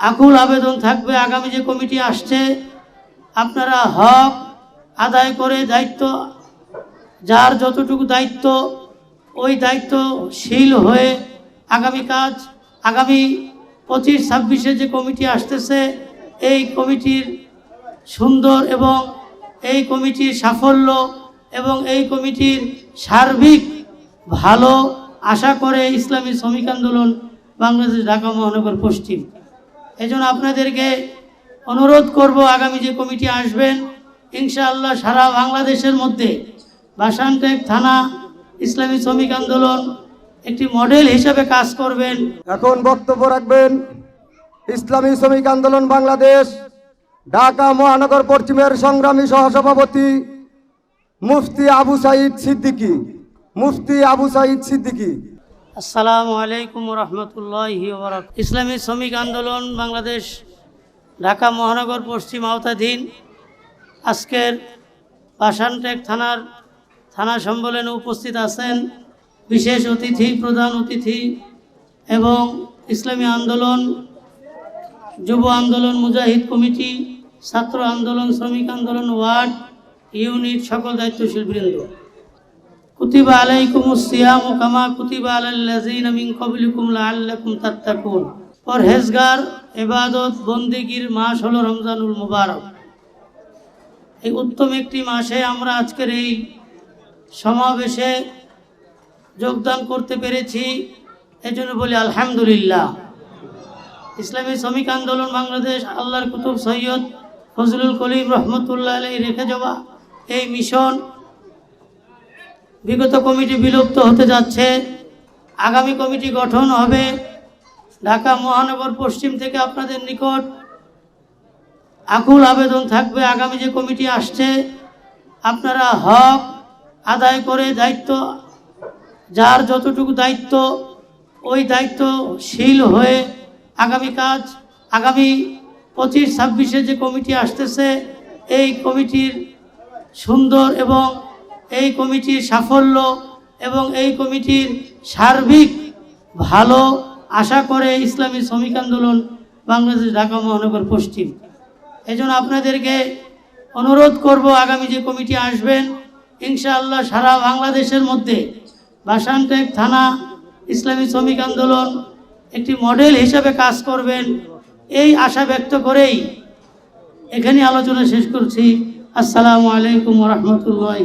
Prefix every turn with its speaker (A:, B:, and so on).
A: আকুল আবেদন থাকবে, আগামী যে কমিটি আসছে, আপনারা হক আদায় করে দায়িত্ব, যার যতটুকু দায়িত্ব, ওই দায়িত্বশীল হয়ে আগামী কাজ, আগামী পঁচিশ ছাব্বিশে যে কমিটি আসতেছে, এই কমিটির সুন্দর এবং এই কমিটির সাফল্য এবং এই কমিটির সার্বিক ভালো আশা করে ইসলামী শ্রমিক আন্দোলন বাংলাদেশ ঢাকা মহানগর পশ্চিম। এই জন্য আপনাদেরকে অনুরোধ করব, আগামী যে কমিটি আসবেন, ইনশাআল্লাহ সারা বাংলাদেশের মধ্যে বাসানটেক থানা ইসলামী শ্রমিক আন্দোলন একটি মডেল হিসেবে কাজ করবেন।
B: এখন বক্তব্য রাখবেন, ইসলামী শ্রমিক আন্দোলন বাংলাদেশ, ঢাকা মহানগর পশ্চিমের সংগ্রামী সহসভাপতি মুফতি আবু সাইদ সিদ্দিকী। মুফতি আবু সাইদ সিদ্দিকী।
A: আসসালামু আলাইকুম রহমতুল্লাহ ইসলামী শ্রমিক আন্দোলন বাংলাদেশ, ঢাকা মহানগর পশ্চিম আওতাধীন। আজকের পাশানটেক থানার থানা সম্মেলনে উপস্থিত আছেন বিশেষ অতিথি, প্রধান অতিথি এবং ইসলামী আন্দোলন, যুব আন্দোলন, মুজাহিদ কমিটি, ছাত্র আন্দোলন, শ্রমিক আন্দোলন, ওয়ার্ড, ইউনিট, সকল দায়িত্বশীল বৃন্দ। কুতিবা আলাইকুম সিয়াম কামা কুতিবা আলাল্লাযিনা মিন ক্বাবলিকুম লাআল্লাকুম তাত্তাকুন পরহেজগার ইবাদত বন্দেগীর মাস হলো রমজানুল মুবারক। এই উত্তম একটি মাসে আমরা আজকের এই সমাবেশে যোগদান করতে পেরেছি। এজন্য বলি আলহামদুলিল্লাহ। ইসলামী শ্রমিক আন্দোলন বাংলাদেশ, আল্লাহর কুতুব সৈয়দ ফজলুল কলিম রহমতুল্লাহ রেখে যাওয়া এই মিশন বিগত কমিটি বিলুপ্ত হতে যাচ্ছে। আগামী কমিটি গঠন হবে ঢাকা মহানগর পশ্চিম থেকে আপনাদের নিকট। আকুল আবেদন থাকবে আগামী যে কমিটি আসছে। আপনারা হক আদায় করে দায়িত্ব, যার যতটুকু দায়িত্ব, ওই দায়িত্বশীল হয়ে আগামী কাজ, আগামী পঁচিশ ছাব্বিশে যে কমিটি আসতেছে, এই কমিটির সুন্দর এবং এই কমিটির সাফল্য এবং এই কমিটির সার্বিক ভালো আশা করে ইসলামী শ্রমিক আন্দোলন বাংলাদেশ ঢাকা মহানগর পশ্চিম। এই জন্য আপনাদেরকে অনুরোধ করব, আগামী যে কমিটি আসবেন, ইনশাআল্লাহ সারা বাংলাদেশের মধ্যে বাসানটেক থানা ইসলামী শ্রমিক আন্দোলন একটি মডেল হিসাবে কাজ করবেন। এই আশা ব্যক্ত করেই এখানে আলোচনা শেষ করছি। আসসালামু আলাইকুম রহমতুল্লাহ